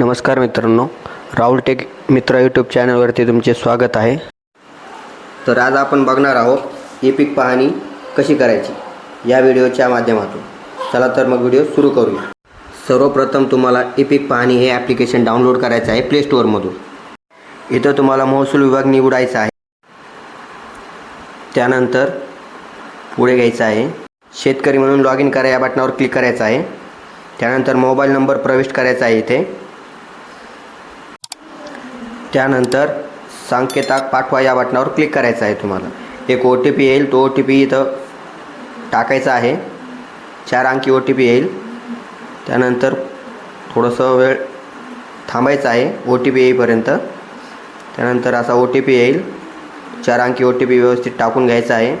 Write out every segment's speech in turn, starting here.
नमस्कार मित्रांनो राहुल टेक मित्र यूट्यूब चॅनलवरती तुमचे स्वागत आहे. तर आज आपण बघणार आहोत ई पाहणी कशी करायची या व्हिडिओच्या माध्यमातून. चला तर मग व्हिडिओ सुरू करूया. सर्वप्रथम तुम्हाला एपिक पाहणी हे ॲप्लिकेशन डाउनलोड करायचं आहे प्ले स्टोअरमधून इथं तुम्हाला महसूल विभाग निवडायचा आहे. त्यानंतर पुढे घ्यायचं आहे. शेतकरी म्हणून लॉग इन करा या बटनावर क्लिक करायचं आहे. त्यानंतर मोबाईल नंबर प्रविष्ट करायचा आहे इथे. त्यानंतर संकेताक पाठवा या बटनावर क्लिक करायचं आहे तुम्हाला. एक ओ टी पी येईल तो ओ टी पी इथं टाकायचा आहे. चार अंकी ओ टी पी येईल. त्यानंतर थोडंसं वेळ थांबायचं आहे ओ टी पी येईपर्यंत. त्यानंतर असा ओ टी पी येईल. चार अंकी ओ टी पी व्यवस्थित टाकून घ्यायचा आहे.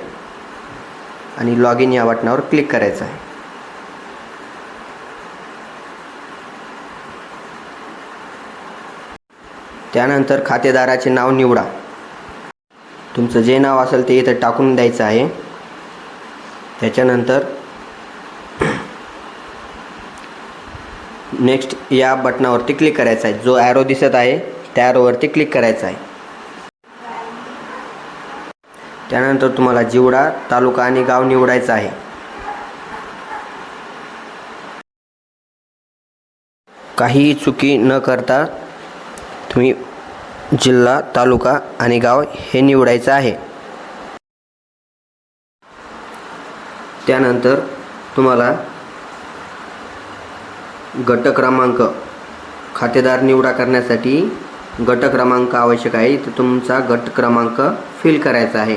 आणि लॉग इन या बटनावर क्लिक करायचं आहे. त्यानंतर खातेदाराचे नाव निवडा. तुमचं जे नाव असेल ते इथं टाकून द्यायचं आहे. त्याच्यानंतर नेक्स्ट या बटनावरती क्लिक करायचं आहे. जो ॲरो दिसत आहे त्या ॲरोवरती क्लिक करायचा आहे. त्यानंतर तुम्हाला जिवडा तालुका आणि गाव निवडायचं आहे. काहीही चुकी न करता तुम्ही जिल्हा तालुका आणि गाव हे निवडायचं आहे. त्यानंतर तुम्हाला गट क्रमांक खातेदार निवडा करण्यासाठी गट क्रमांक आवश्यक आहे. तर तुमचा गट क्रमांक फिल करायचा आहे.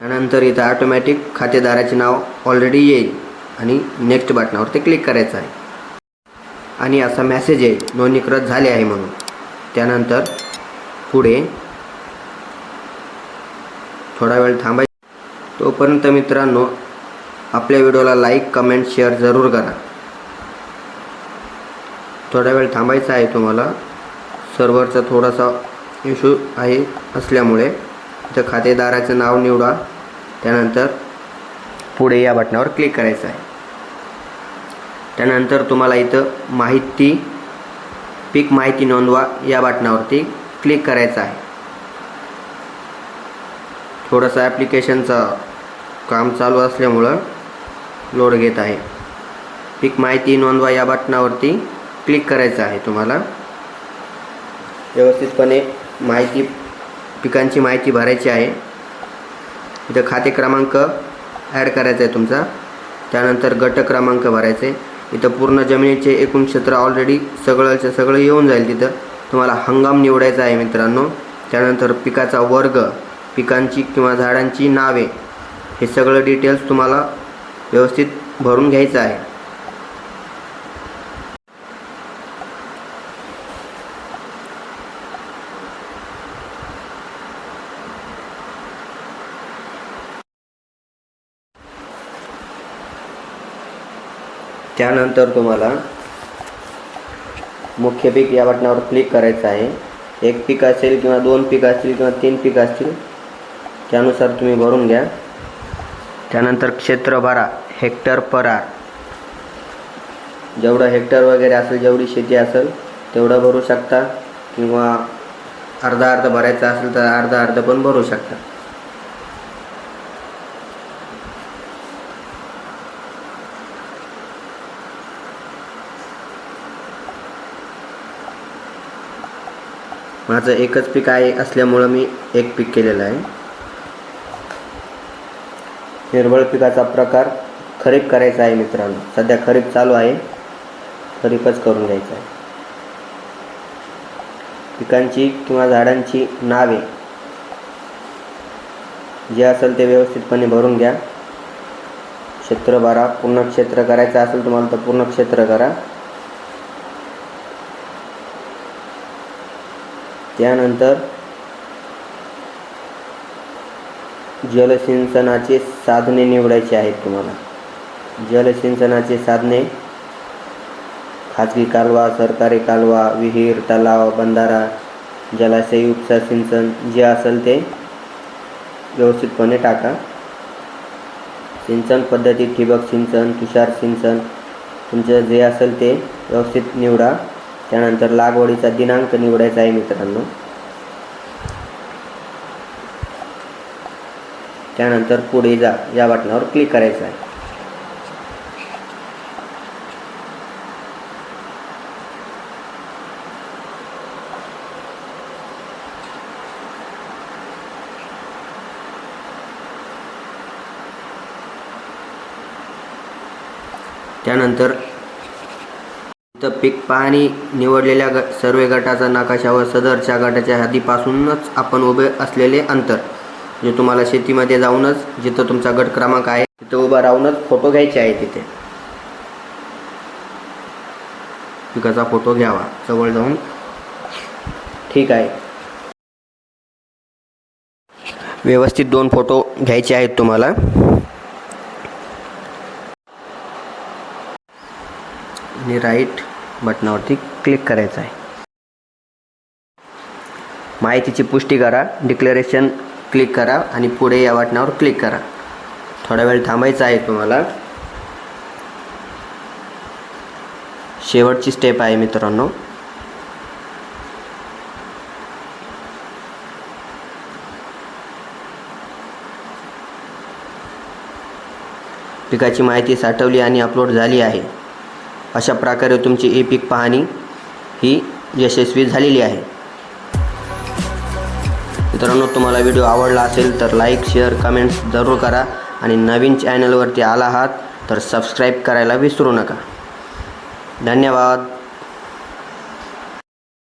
त्यानंतर इथं ऑटोमॅटिक खातेदाराचे नाव ऑलरेडी येईल. आणि नेक्स्ट बटनावरती क्लिक करायचं आहे. आणि असा मॅसेज येईल नोंदणीकृत झाले आहे म्हणून. त्यानंतर पुढे थोडा वेळ थांबाय. तोपर्यंत मित्रांनो आपल्या व्हिडिओला लाईक कमेंट शेअर जरूर करा. थोडा वेळ थांबायचा आहे तुम्हाला. सर्व्हरचा थोडासा इश्यू आहे असल्यामुळे इथं खातेदाराचं नाव निवडा. त्यानंतर पुढे या बटनावर क्लिक करायचं आहे. त्यानंतर तुम्हाला इथं माहिती पीक माहिती नोंदवा या बटनावरती क्लिक करायचं आहे. थोडंसं ॲप्लिकेशनचं काम चालू असल्यामुळं लोड घेत आहे. पीक माहिती नोंदवा या बटनावरती क्लिक करायचं आहे तुम्हाला. व्यवस्थितपणे माहिती पिकांची माहिती भरायची आहे. इथं खाते क्रमांक ॲड करायचा आहे तुमचा. त्यानंतर गट क्रमांक भरायचे. इथं पूर्ण जमिनीचे एकूण क्षेत्र ऑलरेडी सगळंच्या सगळं येऊन जाईल तिथं. तुम्हाला हंगाम निवडायचा आहे मित्रांनो. त्यानंतर पिकाचा वर्ग पिकांची किंवा झाडांची नावे हे सगळं डिटेल्स तुम्हाला व्यवस्थित भरून घ्यायचं आहे. त्यानंतर तुम्हाला मुख्य पीक या बटनावर क्लिक करायचं आहे. एक पीक असेल किंवा दोन पीक असतील किंवा तीन पीक असतील त्यानुसार तुम्ही भरून घ्या. त्यानंतर क्षेत्र भरा हेक्टर पर आर जेवढं हेक्टर वगैरे असेल जेवढी शेती असेल तेवढं भरू शकता. किंवा अर्धा अर्ध भरायचं असेल तर अर्धा अर्ध पण भरू शकता. माझं एकच पीक आहे असल्यामुळं मी एक पीक केलेलं आहे. हिरवळ पिकाचा प्रकार खरीप करायचा आहे मित्रांनो. सध्या खरीप चालू आहे. खरीपच करून घ्यायचं आहे. पिकांची किंवा झाडांची नावे जे असेल ते व्यवस्थितपणे भरून घ्या. क्षेत्र भरा पूर्ण क्षेत्र करायचं असेल तुम्हाला तर पूर्ण क्षेत्र करा. त्यानंतर जलसिंचनाचे साधने निवडायचे आहेत तुम्हाला. जलसिंचनाचे साधने खाजगी कालवा सरकारी कालवा विहीर तलाव बंधारा जलाशय उपसा सिंचन जे असेल ते व्यवस्थितपणे टाका. सिंचन पद्धती ठिबक सिंचन तुषार सिंचन तुमचं जे असेल ते व्यवस्थित निवडा. त्यानंतर लागवडीचा दिनांक निवडायचा आहे मित्रांनो. त्यानंतर पुढे जा या बटनावर क्लिक करायचं आहे. त्यानंतर इथं पीक पाहणी निवडलेल्या ग सर्वे गटाचा नकाशा व सदरच्या गटाच्या आधीपासूनच आपण उभे असलेले अंतर जे तुम्हाला शेतीमध्ये जाऊनच जिथं तुमचा गट क्रमांक आहे तिथं उभा राहूनच फोटो घ्यायचे आहे तिथे. पिकाचा फोटो घ्यावा जवळ जाऊन. ठीक आहे. व्यवस्थित दोन फोटो घ्यायचे आहेत तुम्हाला. आणि राईट बटनावरती क्लिक करायचं आहे. माहितीची पुष्टी करा डिक्लेरेशन क्लिक करा आणि पुढे या बटनावर क्लिक करा. थोडा वेळ थांबायचं आहे तुम्हाला. शेवटची स्टेप आहे मित्रांनो. पिकाची माहिती साठवली आणि अपलोड झाली आहे. अशा प्रकारे तुमची ए पीक पाहणी ही यशस्वी झालेली आहे. मित्रांनो तुम्हाला व्हिडिओ आवडला असेल तर लाईक शेअर कमेंट्स जरूर करा आणि नवीन चॅनलवरती आला आहात तर सबस्क्राईब करायला विसरू नका. धन्यवाद.